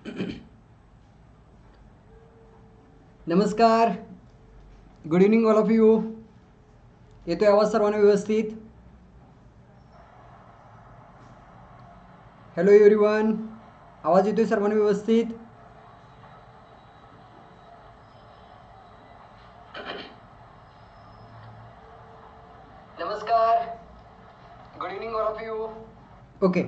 नमस्कार. Good evening all of you येतोय आवाज सर्वांना व्यवस्थित? हॅलो एव्हरीवन आवाज येतोय सर्वांना व्यवस्थित? नमस्कार. Good evening all of you okay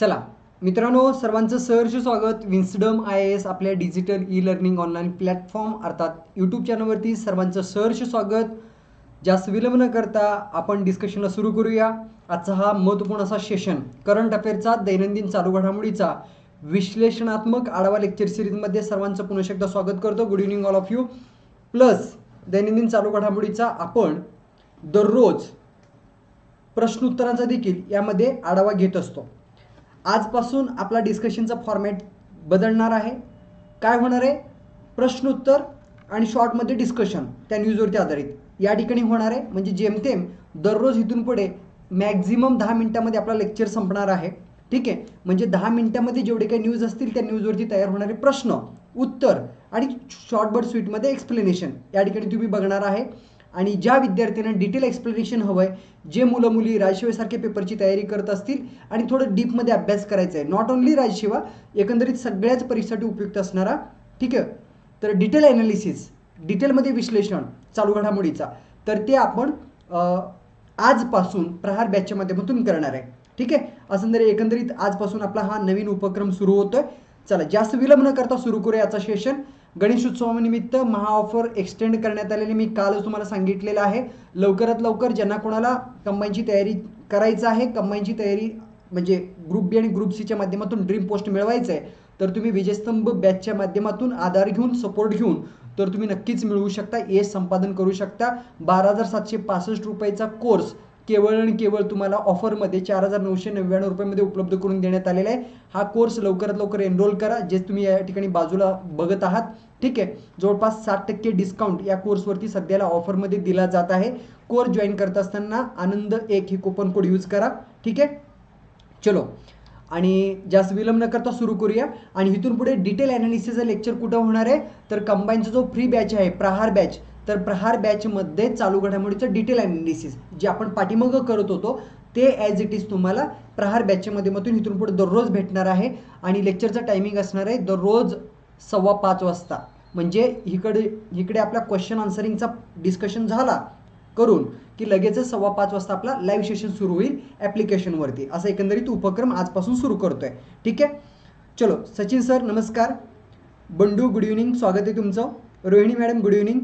चला. मित्रांनो सर्वांचं सहर्ष स्वागत. विन्सडम आय एस आपल्या digital e learning online platform अर्थात यूट्यूब चॅनलवरती सर्वांचं सहर्ष स्वागत. जास्त विलंब न करता आपण डिस्कशनला सुरू करूया. आजचा हा महत्त्वपूर्ण असा सेशन करंट अफेअरचा दैनंदिन चालू घडामोडीचा विश्लेषणात्मक आढावा लेक्चर सिरीजमध्ये सर्वांचं पुन्हा एकदा स्वागत करतो. Good evening all of you plus दैनंदिन चालू घडामोडीचा आपण दररोज प्रश्नोत्तरांचा देखील यामध्ये आढावा घेत असतो. आजपासून आपला डिस्कशनचा फॉर्मॅट बदलणार आहे. काय होणार आहे? प्रश्नोत्तर आणि शॉर्टमध्ये डिस्कशन त्या न्यूजवरती आधारित. या ठिकाणी होणार आहे म्हणजे जेमतेम दररोज इथून पुढे मॅक्झिमम दहा मिनिटामध्ये आपला लेक्चर संपणार आहे. ठीक आहे? म्हणजे दहा मिनिटामध्ये जेवढे काही न्यूज असतील त्या न्यूजवरती तयार होणारे प्रश्न उत्तर आणि शॉर्ट बट स्वीटमध्ये एक्सप्लेनेशन या ठिकाणी तुम्ही बघणार आहे. आणि ज्या विद्यार्थ्यांना डिटेल एक्सप्लेनेशन हवं आहे जे मुलं मुली राजसेवेसारख्या पेपरची तयारी करत असतील आणि थोडं डीपमध्ये अभ्यास करायचा आहे नॉट ओन्ली राजशिवा एकंदरीत सगळ्याच परीक्षेसाठी उपयुक्त असणारा ठीक आहे? तर डिटेल ॲनालिसिस डिटेलमध्ये विश्लेषण चालू घडामोडीचा. तर ते आपण आजपासून प्रहार बॅचच्या माध्यमातून करणार आहे. ठीक आहे? असं तरी एकंदरीत आजपासून आपला हा नवीन उपक्रम सुरू होतोय. चला जास्त विलंब न करता सुरू करूया याचा सेशन गणेशोत्सवानिमित्त महा ऑफर एक्सटेंड करण्यात आलेली मी कालच तुम्हाला सांगितलेलं आहे. लवकरात लवकर ज्यांना कोणाला कंबाईनची तयारी करायचं आहे कंबाईनची तयारी म्हणजे ग्रुप बी आणि ग्रुप सीच्या माध्यमातून ड्रीम पोस्ट मिळवायचं आहे तर तुम्ही विजयस्तंभ बॅचच्या माध्यमातून आधार घेऊन सपोर्ट घेऊन तर तुम्ही नक्कीच मिळवू शकता. ए संपादन करू शकता. बारा हजार सातशे पासष्ट रुपयाचा कोर्स केवळ आणि केवळ तुम्हाला ऑफरमध्ये चार हजार नऊशे नव्याण्णव रुपयामध्ये उपलब्ध करून देण्यात आलेला आहे. हा कोर्स लवकरात लवकर एनरोल करा. जे तुम्ही या ठिकाणी बाजूला बघत आहात ठीक आहे? जवळपास साठ टक्के डिस्काउंट या कोर्सवरती सध्याला ऑफरमध्ये दिला जात आहे. कोर्स जॉईन करत असताना आनंद एक हे कुपन कोड यूज करा ठीक आहे? चलो. आणि जास्त विलंब न करता सुरू करूया. आणि इथून पुढे डिटेल ॲनालिसिसचं लेक्चर कुठं होणार आहे? तर कंबाईनचा जो फ्री बॅच आहे प्रहार बॅच तर प्रहार बॅचमध्ये चालू घडामोडीचं डिटेल ॲनालिसिस जे आपण पाठीमागं करत होतो ते ॲज इट इज तुम्हाला प्रहार बॅचच्या माध्यमातून इथून पुढे दररोज भेटणार आहे आणि लेक्चरचं टायमिंग असणार आहे दररोज सव्वा पाच वाजता. म्हणजे इकडे इकडे आपला क्वेश्चन आन्सरिंगचा डिस्कशन झाला करून की लगेचच सव्वा पाच वाजता आपला लाईव्ह सेशन सुरू होईल ॲप्लिकेशनवरती असा एकंदरीत उपक्रम आजपासून सुरू करतोय. ठीक आहे? चलो सचिन सर नमस्कार. बंडू गुड इव्हनिंग स्वागत आहे तुमचं. Rohini madam good evening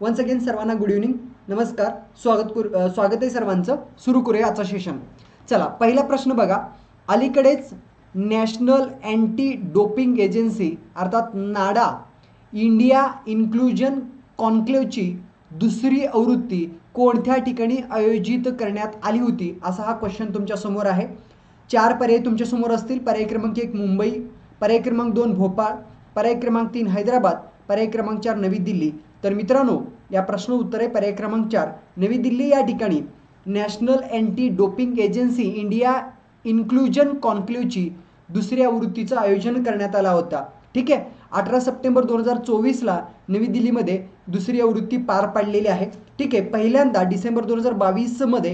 once again सर्वांना गुड इव्हनिंग नमस्कार. स्वागत कुर स्वागत आहे सर्वांचं. सुरू करूया आजचं सेशन चला पहिला प्रश्न बघा. अलीकडेच नॅशनल अँटी डोपिंग एजन्सी अर्थात नाडा इंडिया इन्क्लुजन कॉन्क्लेव्हची दुसरी आवृत्ती कोणत्या ठिकाणी आयोजित करण्यात आली होती? असा हा क्वेश्चन तुमच्यासमोर आहे. चार पर्याय तुमच्यासमोर असतील. पर्याय क्रमांक एक मुंबई. पर्याय क्रमांक दोन भोपाळ. पर्याय क्रमांक तीन हैदराबाद. पर्याय क्रमांक चार नवी दिल्ली. तर मित्रांनो या प्रश्न उत्तरे पर्याय क्रमांक चार. नवी दिल्ली या ठिकाणी national anti doping agency India inclusion कॉन्क्लेव्हची दुसऱ्या आवृत्तीचं आयोजन करण्यात आला होता. ठीक आहे? अठरा सप्टेंबर दोन हजार चोवीसला नवी दिल्लीमध्ये दुसरी आवृत्ती पार पाडलेली आहे. ठीक आहे? पहिल्यांदा डिसेंबर दोन हजार बावीसमध्ये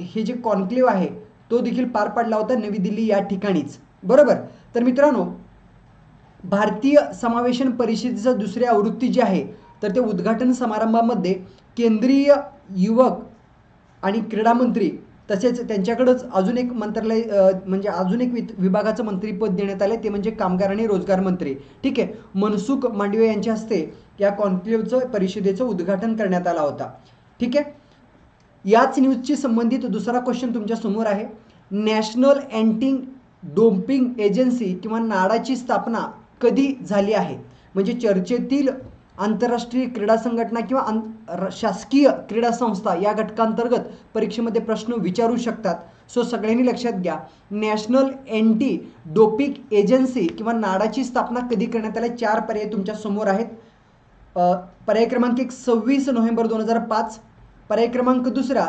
हे जे कॉन्क्लेव्ह आहे तो देखील पार पाडला होता नवी दिल्ली या ठिकाणीच. बरोबर? तर मित्रांनो भारतीय समावेशन परिषदेचं दुसरी आवृत्ती जी आहे तर ते उद्घाटन समारंभामध्ये केंद्रीय युवक आणि क्रीडा मंत्री तसेच त्यांच्याकडंच अजून एक मंत्रालय म्हणजे अजून एक वित- विभागाचं मंत्रीपद देण्यात आलं ते म्हणजे कामगार आणि रोजगार मंत्री. ठीक आहे. मनसुख मांडवे यांच्या हस्ते या कॉन्क्लेव्हचं परिषदेचं उद्घाटन करण्यात आला होता. ठीक आहे? याच न्यूजशी संबंधित दुसरा क्वेश्चन तुमच्यासमोर आहे. नॅशनल अँटी डोम्पिंग एजन्सी किंवा नाडाची स्थापना कधी झाली आहे? म्हणजे चर्चेतील आंतरराष्ट्रीय क्रीडा संघटना किंवा आं र- शासकीय क्रीडा संस्था या घटकांतर्गत परीक्षेमध्ये प्रश्न विचारू शकतात. सो सगळ्यांनी लक्षात घ्या. नॅशनल अँटी डोपिक एजन्सी किंवा नाडाची स्थापना कधी करण्यात आल्या चार पर्याय तुमच्यासमोर आहेत. पर्याय क्रमांक एक सव्वीस नोव्हेंबर दोन हजार पाच. पर्याय क्रमांक दुसरा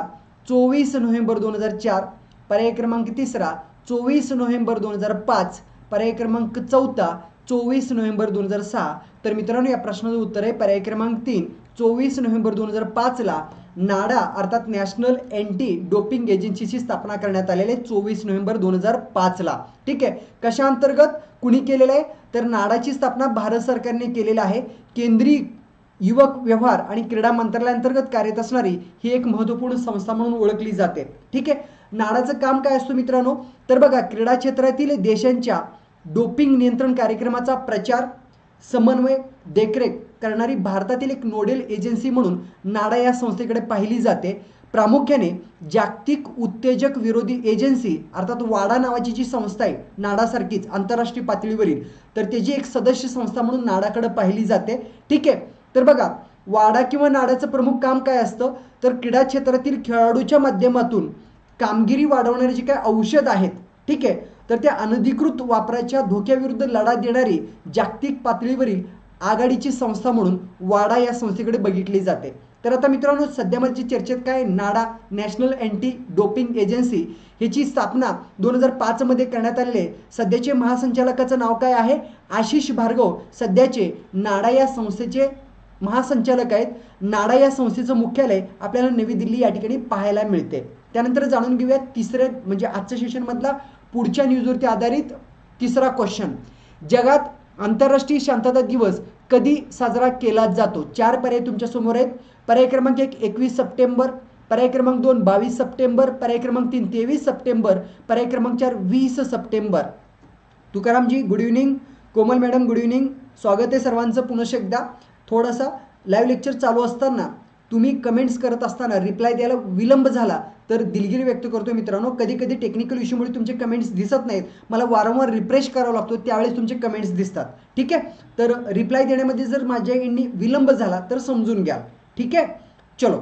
चोवीस नोव्हेंबर दोन हजार चार. पर्याय क्रमांक तिसरा चोवीस नोव्हेंबर दोन हजार पाच. पर्याय क्रमांक चौथा चोवीस नोव्हेंबर दोन हजार सहा. तर मित्रांनो या प्रश्नाचं उत्तर आहे पर्याय क्रमांक तीन. चोवीस नोव्हेंबर दोन हजार पाचला नाडा अर्थात नॅशनल अँटी डोपिंग एजन्सीची स्थापना करण्यात आलेली आहे चोवीस नोव्हेंबर दोन हजार पाचला ठीक आहे? कशा अंतर्गत कुणी केलेलं आहे? तर नाडाची स्थापना भारत सरकारने केलेली आहे. केंद्रीय युवक व्यवहार आणि क्रीडा मंत्रालयाअंतर्गत कार्यरत असणारी ही एक महत्त्वपूर्ण संस्था म्हणून ओळखली जाते. ठीक आहे? नाडाचं काम काय असतं मित्रांनो? तर बघा क्रीडा क्षेत्रातील देशांच्या डोपिंग नियंत्रण कार्यक्रमाचा प्रचार समन्वय देखरेख करणारी भारतातील एक नोडेल एजन्सी म्हणून नाडा या संस्थेकडे पाहिली जाते. प्रामुख्याने जागतिक उत्तेजक विरोधी एजन्सी अर्थात वाडा नावाची जी संस्था आहे नाडासारखीच आंतरराष्ट्रीय पातळीवरील तर त्याची एक सदस्य संस्था म्हणून नाडाकडे पाहिली जाते. ठीक आहे तर बघा वाडा किंवा नाडाचं प्रमुख काम काय असतं? तर क्रीडा क्षेत्रातील खेळाडूच्या माध्यमातून कामगिरी वाढवणारे जे काय औषध आहेत ठीक आहे तर त्या अनधिकृत वापराच्या धोक्याविरुद्ध लढा देणारी जागतिक पातळीवरील आघाडीची संस्था म्हणून वाडा या संस्थेकडे बघितली जाते. तर आता मित्रांनो सध्या माझी चर्चेत काय NADA national anti doping agency ह्याची स्थापना दोन हजार पाचमध्ये करण्यात आलेले सध्याचे महासंचालकाचं नाव काय आहे? आशिष भार्गव. सध्याचे नाडा या संस्थेचे महासंचालक आहेत. नाडा या संस्थेचं मुख्यालय आपल्याला नवी दिल्ली या ठिकाणी पाहायला मिळते. त्यानंतर जाणून घेऊया तिसऱ्या म्हणजे आजच्या सेशनमधला पुढच्या न्यूजवरती आधारित तिसरा क्वेश्चन जगात आंतरराष्ट्रीय शांतता दिवस कधी साजरा केला जातो? चार पर्याय तुमच्यासमोर आहेत. पर्याय क्रमांक एक एकवीस सप्टेंबर. पर्याय क्रमांक दोन बावीस सप्टेंबर. पर्याय क्रमांक तीन तेवीस सप्टेंबर. पर्याय क्रमांक चार वीस सप्टेंबर. तुकारामजी good evening Komal madam good evening स्वागत आहे सर्वांचं पुनश एकदा. थोडासा लाईव्ह लेक्चर चालू असताना तुम्ही कमेंट्स करत असताना रिप्लाय द्यायला विलंब झाला तर दिलगिरी व्यक्त करतो मित्रांनो. कधी कधी टेक्निकल इश्यूमुळे तुमचे कमेंट्स दिसत नाहीत. मला वारंवार रिफ्रेश करावा लागतो त्यावेळेस तुमचे कमेंट्स दिसतात. ठीक आहे? तर रिप्लाय देण्यामध्ये जर माझ्या यांनी विलंब झाला तर समजून घ्या. ठीक आहे? चलो.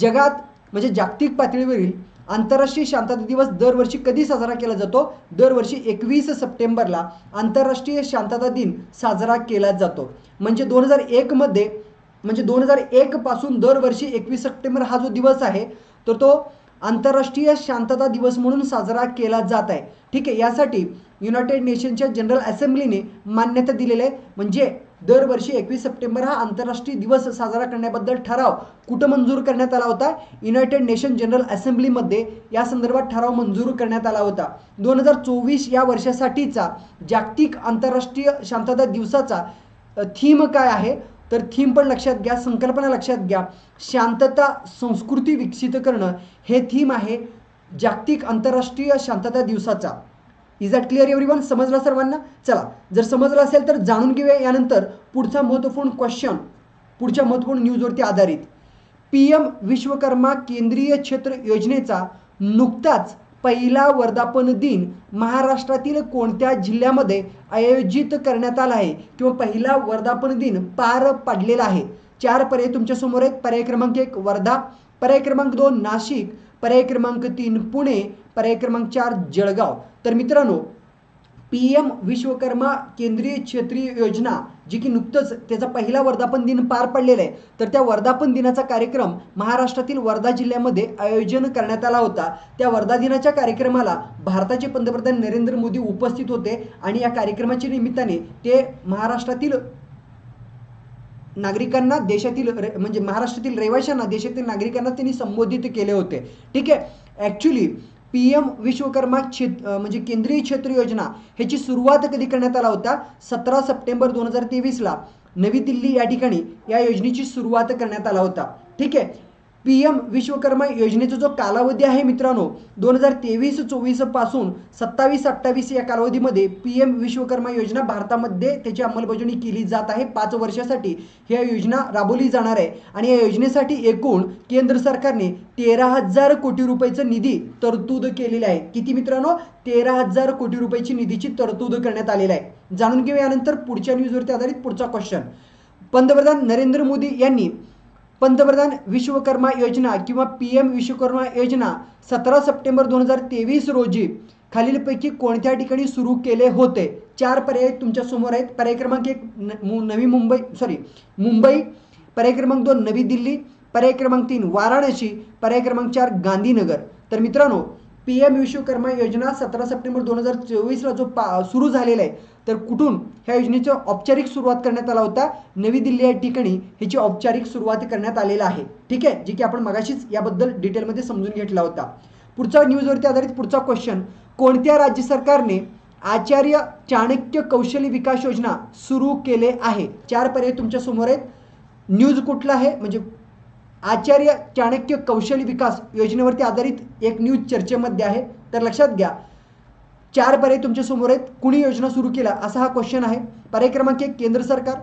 जगात म्हणजे जागतिक पातळीवरील आंतरराष्ट्रीय शांतता दिवस दरवर्षी कधी साजरा केला जातो? दरवर्षी एकवीस सप्टेंबरला आंतरराष्ट्रीय शांतता दिन साजरा केला जातो. म्हणजे दोन हजार एकमध्ये म्हणजे दोन हजार एक पासून दरवर्षी एकवीस सप्टेंबर हा जो दिवस आहे तर तो आंतरराष्ट्रीय शांतता दिवस म्हणून साजरा केला जात आहे. ठीक आहे यासाठी युनायटेड नेशनच्या जनरल असेंब्लीने मान्यता दिलेली आहे. म्हणजे दरवर्षी एकवीस सप्टेंबर हा आंतरराष्ट्रीय दिवस साजरा करण्याबद्दल ठराव कुठं मंजूर करण्यात आला होता? युनायटेड नेशन जनरल असेंब्लीमध्ये या संदर्भात ठराव मंजूर करण्यात आला होता. दोन हजार चोवीस या वर्षासाठीचा जागतिक आंतरराष्ट्रीय शांतता दिवसाचा थीम काय आहे? तर थीम पण लक्षात घ्या संकल्पना लक्षात घ्या. शांतता संस्कृती विकसित करणं हे थीम आहे जागतिक आंतरराष्ट्रीय शांतता दिवसाचा. Is that clear everyone समजला सर्वांना? चला जर समजलं असेल तर जाणून घेऊया यानंतर पुढचा महत्त्वपूर्ण क्वेश्चन पुढच्या महत्त्वपूर्ण न्यूजवरती आधारित. पी एम विश्वकर्मा केंद्रीय क्षेत्र योजनेचा नुकताच पहिला वर्धापन दिन महाराष्ट्रातील कोणत्या जिल्ह्यामध्ये आयोजित करण्यात आला आहे? किंवा पहिला वर्धापन दिन पार पडलेला आहे? चार पर्याय तुमच्यासमोर आहेत. पर्याय क्रमांक एक वर्धा. पर्याय क्रमांक दोन नाशिक. पर्याय क्रमांक तीन पुणे. पर्याय क्रमांक चार जळगाव. तर मित्रांनो पी एम विश्वकर्मा केंद्रीय क्षेत्रीय योजना जी की नुकतंच त्याचा पहिला वर्धापन दिन पार पडलेला आहे. तर त्या वर्धापन दिनाचा कार्यक्रम महाराष्ट्रातील वर्धा जिल्ह्यामध्ये आयोजन करण्यात आला होता. त्या वर्धा दिनाच्या कार्यक्रमाला भारताचे पंतप्रधान नरेंद्र मोदी उपस्थित होते आणि या कार्यक्रमाच्या निमित्ताने ते महाराष्ट्रातील नागरिकांना देशातील रे- म्हणजे महाराष्ट्रातील रहिवाशांना देशातील नागरिकांना त्यांनी संबोधित केले होते. ठीक आहे. ॲक्च्युली पी एम विश्वकर्मा क्षेत्र म्हणजे केंद्रीय क्षेत्र योजना ह्याची सुरुवात कधी करण्यात आला होता? सतरा सप्टेंबर दोन हजार तेवीसला नवी दिल्ली या ठिकाणी या योजनेची सुरुवात करण्यात आला होता. ठीक आहे? पी एम विश्वकर्मा योजनेचा जो कालावधी आहे मित्रांनो दोन हजार तेवीस चोवीसपासून सत्तावीस अठ्ठावीस या कालावधीमध्ये पी एम विश्वकर्मा योजना भारतामध्ये त्याची अंमलबजावणी केली जात आहे. पाच वर्षासाठी ही योजना राबवली जाणार आहे. आणि या योजनेसाठी एकूण केंद्र सरकारने तेरा हजार कोटी रुपयाचं निधी तरतूद केलेली आहे. किती मित्रांनो? तेरा हजार कोटी रुपयाची निधीची तरतूद करण्यात आलेली आहे. जाणून घेऊ यानंतर पुढच्या न्यूजवरती आधारित पुढचा क्वेश्चन पंतप्रधान नरेंद्र मोदी यांनी पंतप्रधान विश्वकर्मा योजना किंवा पी एम विश्वकर्मा योजना सतरा सप्टेंबर दोन हजार तेवीस रोजी खालीलपैकी कोणत्या ठिकाणी सुरू केले होते? चार पर्याय तुमच्यासमोर आहेत. पर्याय क्रमांक एक न- मु- नवी मुंबई सॉरी मुंबई. पर्याय क्रमांक दोन नवी दिल्ली. पर्याय क्रमांक तीन वाराणसी. पर्याय क्रमांक चार गांधीनगर. तर मित्रांनो पी एम विश्वकर्मा योजना सतरा सप्टेंबर दोन हजार चोवीसला जो पा सुरू झालेला आहे तर कुठून ह्या योजनेची औपचारिक सुरुवात करण्यात आला होता? नवी दिल्ली या ठिकाणी ह्याची औपचारिक सुरुवात करण्यात आलेला आहे. ठीक आहे? जे की आपण मगाशीच याबद्दल डिटेलमध्ये समजून घेतला होता. पुढचा न्यूजवरती आधारित पुढचा क्वेश्चन कोणत्या राज्य सरकारने आचार्य चाणक्य कौशल्य विकास योजना सुरू केले आहे? चार पर्याय तुमच्यासमोर आहेत. न्यूज कुठला आहे? म्हणजे आचार्य चाणक्य कौशल्य विकास योजनेवरती आधारित एक न्यूज चर्चेमध्ये आहे. तर लक्षात घ्या चार पर्याय तुमच्यासमोर आहेत. कुणी योजना सुरू केला असा हा क्वेश्चन आहे. पर्याय क्रमांक एक केंद्र सरकार.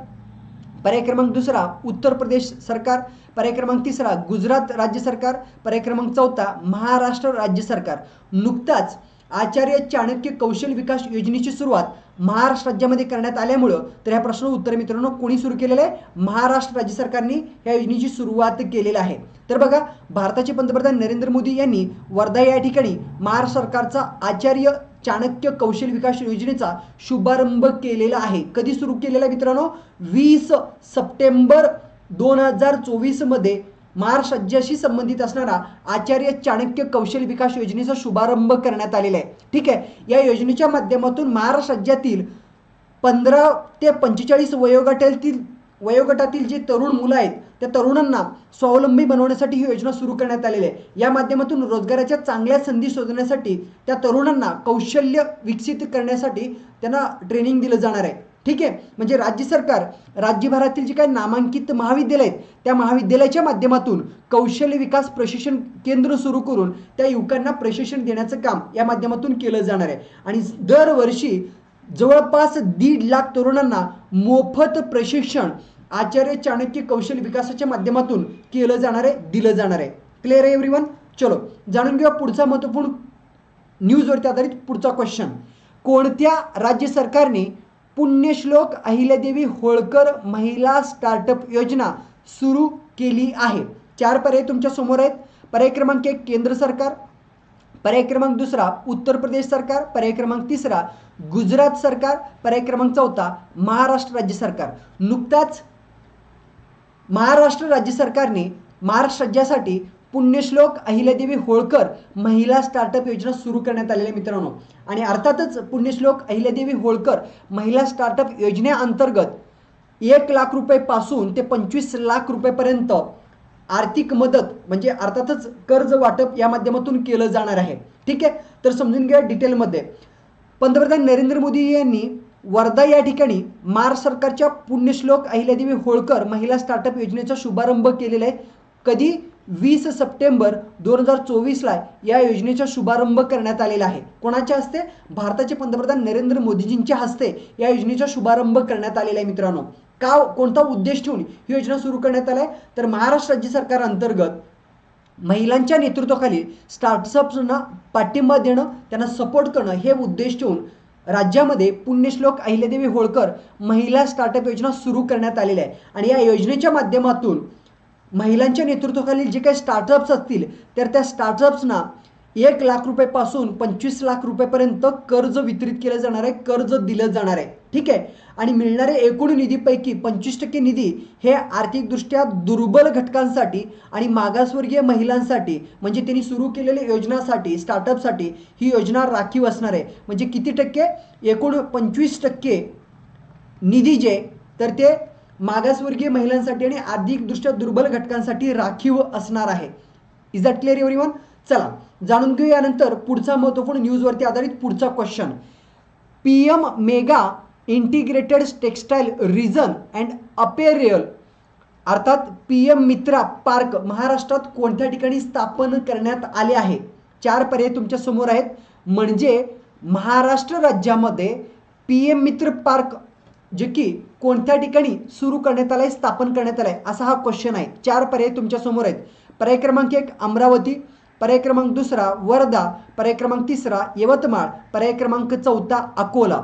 पर्याय क्रमांक दुसरा उत्तर प्रदेश सरकार. पर्याय क्रमांक तिसरा गुजरात राज्य सरकार. पर्याय क्रमांक चौथा महाराष्ट्र राज्य सरकार. नुकताच आचार्य चाणक्य कौशल्य विकास योजनेची सुरुवात महाराष्ट्र राज्यामध्ये करण्यात आल्यामुळं तर ह्या प्रश्न उत्तर मित्रांनो कोणी सुरू केलेलं आहे? महाराष्ट्र राज्य सरकारने या योजनेची सुरुवात केलेली आहे. तर बघा भारताचे पंतप्रधान नरेंद्र मोदी यांनी वर्धा या ठिकाणी महाराष्ट्र सरकारचा आचार्य चाणक्य कौशल्य विकास योजनेचा शुभारंभ केलेला आहे. कधी सुरू केलेला आहे मित्रांनो? वीस सप्टेंबर दोन हजार चोवीसमध्ये महाराष्ट्र राज्याशी संबंधित असणारा आचार्य चाणक्य कौशल्य विकास योजनेचा शुभारंभ करण्यात आलेला आहे. ठीक आहे? या योजनेच्या माध्यमातून महाराष्ट्र राज्यातील पंधरा ते पंचेचाळीस वयोगटातील वयोगटातील जे तरुण मुलं आहेत त्या तरुणांना स्वावलंबी बनवण्यासाठी ही योजना सुरू करण्यात आलेली आहे. या माध्यमातून रोजगाराच्या चांगल्या संधी शोधण्यासाठी त्या तरुणांना कौशल्य विकसित करण्यासाठी त्यांना ट्रेनिंग दिलं जाणार आहे. ठीक आहे? म्हणजे राज्य सरकार राज्यभरातील जे काही नामांकित महाविद्यालय आहेत त्या महाविद्यालयाच्या माध्यमातून कौशल्य विकास प्रशिक्षण केंद्र सुरू करून त्या युवकांना प्रशिक्षण देण्याचं काम या माध्यमातून केलं जाणार आहे. आणि दरवर्षी जवळपास दीड लाख तरुणांना मोफत प्रशिक्षण आचार्य चाणक्य कौशल्य विकासाच्या माध्यमातून केलं जाणार आहे दिलं जाणार आहे. क्लिअर आहे एव्हरीवन चलो जाणून घेऊया पुढचा महत्त्वपूर्ण न्यूजवरती आधारित पुढचा क्वेश्चन कोणत्या राज्य सरकारने पुण्यश्लोक अहिल्यादेवी होळकर महिला स्टार्टअप योजना सुरू केली आहे. चार पर्याय तुमच्यासमोर आहेत. पर्याय क्रमांक एक केंद्र सरकार. पर्याय क्रमांक दुसरा उत्तर प्रदेश सरकार. पर्याय क्रमांक तिसरा गुजरात सरकार. पर्याय क्रमांक चौथा महाराष्ट्र राज्य सरकार. नुकताच महाराष्ट्र राज्य सरकारने महाराष्ट्र राज्यासाठी पुण्यश्लोक अहिल्यादेवी होळकर महिला स्टार्टअप योजना सुरू करण्यात आलेली आहे मित्रांनो. आणि अर्थातच पुण्यश्लोक अहिल्यादेवी होळकर महिला स्टार्टअप योजनेअंतर्गत एक लाख रुपयेपासून ते पंचवीस लाख रुपयेपर्यंत आर्थिक मदत म्हणजे अर्थातच कर्ज वाटप या माध्यमातून केलं जाणार आहे. ठीक आहे? तर समजून घ्या डिटेलमध्ये पंतप्रधान नरेंद्र मोदी यांनी वर्धा या ठिकाणी मार सरकारच्या पुण्यश्लोक अहिल्यादेवी होळकर महिला स्टार्टअप योजनेचा शुभारंभ केलेला आहे. कधी? वीस सप्टेंबर दोन हजार चोवीसला या योजनेचा शुभारंभ करण्यात आलेला आहे. कोणाच्या हस्ते? भारताचे पंतप्रधान नरेंद्र मोदीजींच्या हस्ते या योजनेचा शुभारंभ करण्यात आलेला आहे मित्रांनो. का कोणता उद्देश ठेवून ही योजना सुरू करण्यात आला आहे तर महाराष्ट्र राज्य सरकार अंतर्गत महिलांच्या नेतृत्वाखाली स्टार्टअप्सना पाठिंबा देणं त्यांना सपोर्ट करणं हे उद्देश ठेवून राज्यामध्ये पुण्यश्लोक अहिल्यादेवी होळकर महिला स्टार्टअप योजना सुरू करण्यात आलेल्या आहे. आणि या योजनेच्या माध्यमातून महिलांच्या नेतृत्वाखालील जे काही स्टार्टअप्स असतील तर त्या स्टार्टअप्सना एक लाख रुपयेपासून पंचवीस लाख रुपयेपर्यंत कर्ज वितरित केलं जाणार आहे कर्ज दिलं जाणार आहे. ठीक आहे? आणि मिळणारे एकूण निधीपैकी पंचवीस टक्के निधी हे आर्थिकदृष्ट्या दुर्बल घटकांसाठी आणि मागासवर्गीय महिलांसाठी म्हणजे त्यांनी सुरू केलेल्या योजनासाठी स्टार्टअपसाठी ही योजना राखीव असणार आहे. म्हणजे किती टक्के? एकूण पंचवीस टक्के निधी जे तर ते मागासवर्गीय महिलांसाठी आणि आर्थिकदृष्ट्या दुर्बल घटकांसाठी राखीव असणार आहे. Is that clear everyone चला जाणून घेऊ यानंतर पुढचा महत्त्वपूर्ण न्यूजवरती आधारित पुढचा question P M mega integrated textile region and apparel अर्थात पी एम मित्रा पार्क महाराष्ट्रात कोणत्या ठिकाणी स्थापन करण्यात आले आहे? चार पर्याय तुमच्यासमोर आहेत. म्हणजे महाराष्ट्र राज्यामध्ये पी एम मित्र पार्क जे की कोणत्या ठिकाणी सुरू करण्यात आलं आहे स्थापन करण्यात आलं आहे असा हा क्वेश्चन आहे. चार पर्याय तुमच्यासमोर आहेत. पर्याय क्रमांक एक अमरावती. पर्याय क्रमांक दुसरा वर्धा. पर्याय क्रमांक तिसरा यवतमाळ. पर्याय क्रमांक चौथा Akola.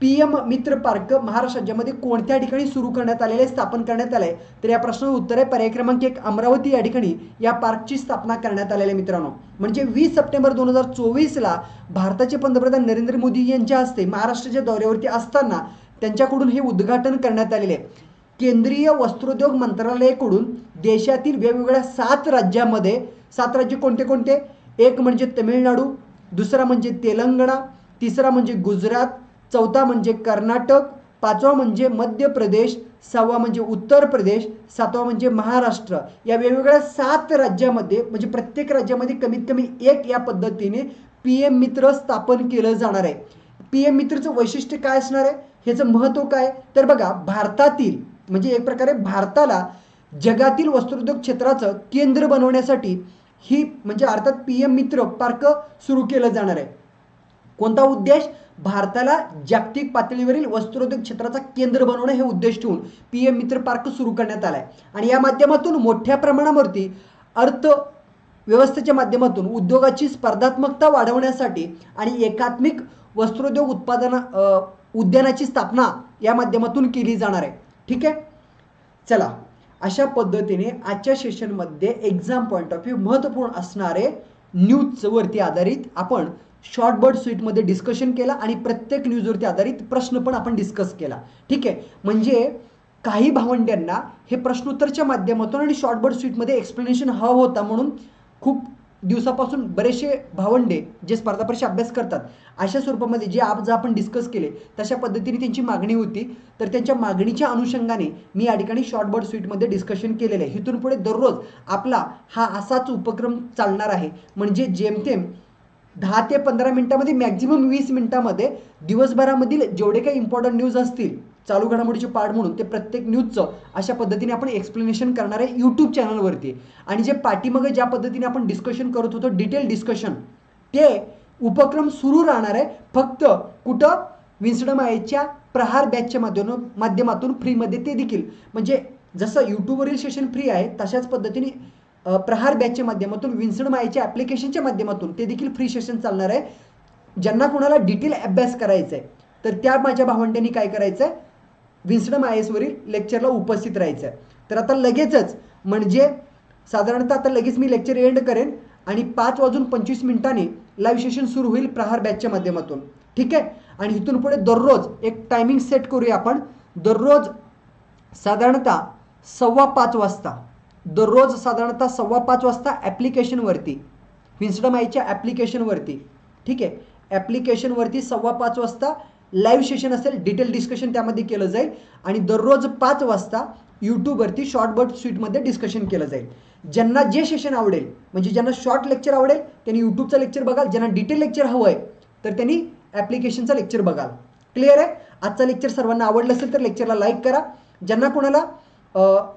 P M Mitra park Maharashtra राज्यामध्ये कोणत्या ठिकाणी सुरू करण्यात आलेले आहे, स्थापन करण्यात आलं आहे तर या प्रश्नाचं उत्तर आहे पर्याय क्रमांक एक अमरावती या ठिकाणी या पार्कची स्थापना करण्यात आलेली आहे मित्रांनो. म्हणजे वीस सप्टेंबर दोन हजार चोवीसला भारताचे पंतप्रधान नरेंद्र मोदी यांच्या हस्ते महाराष्ट्राच्या दौऱ्यावरती असताना त्यांच्याकडून हे उद्घाटन करण्यात आलेले आहे. केंद्रीय वस्त्रोद्योग मंत्रालयाकडून देशातील वेगवेगळ्या सात राज्यामध्ये सात राज्य कोणते कोणते? एक म्हणजे तमिळनाडू दुसरा म्हणजे तेलंगणा तिसरा म्हणजे गुजरात चौथा म्हणजे कर्नाटक पाचवा म्हणजे मध्य प्रदेश सहावा म्हणजे उत्तर प्रदेश सातवा म्हणजे महाराष्ट्र. या वेगवेगळ्या सात राज्यामध्ये म्हणजे प्रत्येक राज्यामध्ये कमीत कमी एक या पद्धतीने पी एम मित्र स्थापन केलं जाणार आहे. पी एम मित्रचं वैशिष्ट्य काय असणार आहे? ह्याचं महत्त्व काय? तर बघा भारतातील म्हणजे एक प्रकारे भारताला जगातील वस्त्रोद्योग क्षेत्राचं केंद्र बनवण्यासाठी ही म्हणजे अर्थात पी एम मित्र पार्क सुरू केलं जाणार आहे. कोणता उद्देश? भारताला जागतिक पातळीवरील वस्त्रोद्योग क्षेत्राचा केंद्र बनवणं हे उद्देश ठेवून पी एम मित्र पार्क सुरू करण्यात आला आहे आणि या माध्यमातून मोठ्या प्रमाणावरती अर्थ व्यवस्थेच्या माध्यमातून उद्योगाची स्पर्धात्मकता वाढवण्यासाठी आणि एकात्मिक वस्त्रोद्योग उत्पादना उद्यानाची स्थापना या माध्यमातून केली जाणार आहे. ठीक आहे? चला अशा पद्धतीने आजच्या सेशनमध्ये एक्झाम पॉईंट ऑफ व्ह्यू महत्त्वपूर्ण असणारे न्यूजवरती आधारित आपण शॉर्ट बर्ड स्वीटमध्ये डिस्कशन केला आणि प्रत्येक न्यूजवरती आधारित प्रश्न पण आपण डिस्कस केला. ठीक आहे? म्हणजे काही भावंड्यांना हे प्रश्नोत्तरच्या माध्यमातून आणि शॉर्ट बर्ड स्वीटमध्ये एक्सप्लेनेशन हवं होता म्हणून खूप दिवसापासून बरेचसे भावंडे जे स्पर्धा परीक्षा अभ्यास करतात अशा स्वरूपामध्ये जे आज आपण डिस्कस केले तशा पद्धतीने त्यांची मागणी होती. तर त्यांच्या मागणीच्या अनुषंगाने मी या ठिकाणी शॉर्टबर्ड स्वीटमध्ये डिस्कशन केलेलं आहे. इथून पुढे दररोज आपला हा असाच उपक्रम चालणार आहे. म्हणजे जेमतेम दहा ते पंधरा मिनिटामध्ये मॅक्झिमम वीस मिनिटामध्ये दिवसभरामधील जेवढे काही इम्पॉर्टंट न्यूज असतील चालू घडामोडीचे पार्ट म्हणून ते प्रत्येक न्यूजचं अशा पद्धतीने आपण एक्सप्लेनेशन करणार आहे यूट्यूब चॅनलवरती आणि जे पाठीमागे ज्या पद्धतीने आपण डिस्कशन करत होतो डिटेल डिस्कशन ते उपक्रम सुरू राहणार आहे. फक्त कुठं? विन्सडम आयच्या प्रहार बॅचच्या माध्यम माध्यमातून फ्रीमध्ये ते देखील. म्हणजे जसं यूट्यूबवरील सेशन फ्री आहे तशाच पद्धतीने प्रहार बॅचच्या माध्यमातून विन्सड मायच्या ॲप्लिकेशनच्या माध्यमातून ते देखील फ्री सेशन चालणार आहे. ज्यांना कोणाला डिटेल अभ्यास करायचा आहे तर त्या माझ्या भावंड्यांनी काय करायचं आहे विन्स्टम आय एसवरील लेक्चरला उपस्थित राहायचं आहे तर आता लगेचच म्हणजे साधारणतः आता लगेच मी लेक्चर एंड करेन आणि पाच वाजून पंचवीस मिनिटांनी लाईव्ह सेशन सुरू होईल प्रहार बॅचच्या माध्यमातून. ठीक आहे? आणि इथून पुढे दररोज एक टायमिंग सेट करूया आपण. दररोज साधारणतः सव्वा पाच वाजता दररोज साधारणतः सव्वा पाच वाजता ॲप्लिकेशनवरती विन्स्टम आयच्या ॲप्लिकेशनवरती ठीक आहे? ॲप्लिकेशनवरती सव्वा पाच वाजता लाईव्ह सेशन असेल डिटेल डिस्कशन त्यामध्ये केलं जाईल. आणि दररोज पाच वाजता यूट्यूबवरती शॉर्टबर्ट स्वीटमध्ये डिस्कशन केलं जाईल. ज्यांना जे सेशन आवडेल म्हणजे ज्यांना शॉर्ट लेक्चर आवडेल त्यांनी यूट्यूबचं लेक्चर बघाल. ज्यांना डिटेल लेक्चर हवं आहे तर त्यांनी ॲप्लिकेशनचं लेक्चर बघाल. क्लिअर आहे? आजचा लेक्चर सर्वांना आवडलं असेल तर लेक्चरला लाईक करा. ज्यांना कोणाला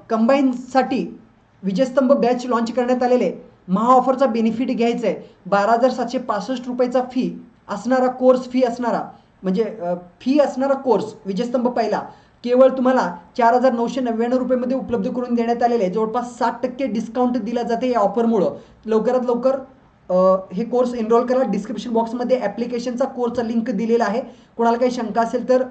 कंबाईनसाठी विजयस्तंभ बॅच लॉन्च करण्यात आलेले महा ऑफरचा बेनिफिट घ्यायचा आहे बारा हजार सातशे पासष्ट रुपयाचा फी असणारा कोर्स फी असणारा म्हणजे फी असणारा कोर्स विजयस्तंभ पहिला केवळ तुम्हाला चार हजार नऊशे नव्याण्णव रुपयेमध्ये उपलब्ध करून देण्यात आलेले आहे. जवळपास साठ टक्के डिस्काउंट दिला जाते या ऑफरमुळं लवकरात लवकर हे कोर्स एनरोल करा. डिस्क्रिप्शन बॉक्समध्ये ॲप्लिकेशनचा कोर्सचा लिंक दिलेला आहे. कोणाला काही शंका असेल तर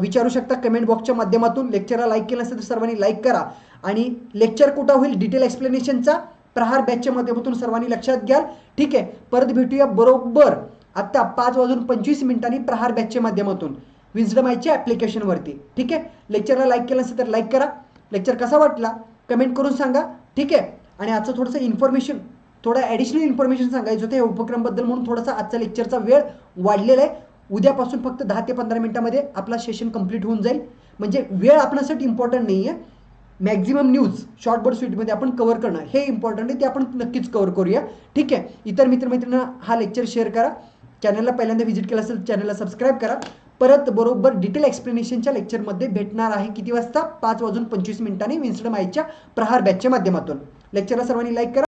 विचारू शकता. कमेंट बॉक्सच्या माध्यमातून लेक्चरला लाईक केलं असेल तर सर्वांनी लाईक करा. आणि लेक्चर कुठं होईल? डिटेल एक्सप्लेनेशनचा प्रहार बॅचच्या माध्यमातून सर्वांनी लक्षात घ्याल. ठीक आहे. परत भेटूया. बरोबर. आत्ता पाच वाजून पंचवीस मिनिटांनी प्रहार बॅचच्या माध्यमातून विजडम आयच्या ॲप्लिकेशनवरती ठीक आहे? लेक्चरला लाईक केलं असेल तर लाईक करा. लेक्चर कसा वाटला? कमेंट करून सांगा. ठीक आहे? आणि आजचं थोडंसं इन्फॉर्मेशन थोडं ॲडिशनल इन्फॉर्मेशन सांगायचं होतं. या उपक्रमबद्दल म्हणून थोडासा आजचा लेक्चरचा वेळ वाढलेला आहे. उद्यापासून फक्त दहा ते पंधरा मिनिटामध्ये आपला सेशन कंप्लीट होऊन जाईल. म्हणजे वेळ आपल्यासाठी इम्पॉर्टंट नाही आहे. मॅक्झिमम न्यूज शॉर्टबोर्ड स्वीटमध्ये आपण कव्हर करणं हे इम्पॉर्टंट आहे ते आपण नक्कीच कव्हर करूया. ठीक आहे? इतर मित्रमैत्रिणींना हा लेक्चर शेअर करा. चॅनलला पहिल्यांदा व्हिजिट केलं असेल चॅनलला सबस्क्राईब करा. परत बरोबर डिटेल एक्सप्लेनेशनच्या लेक्चरमध्ये भेटणार आहे किती वाजता? पाच वाजून पंचवीस मिनिटांनी विन्स्टम आईच्या प्रहार बॅचच्या माध्यमातून. लेक्चरला सर्वांनी लाईक करा.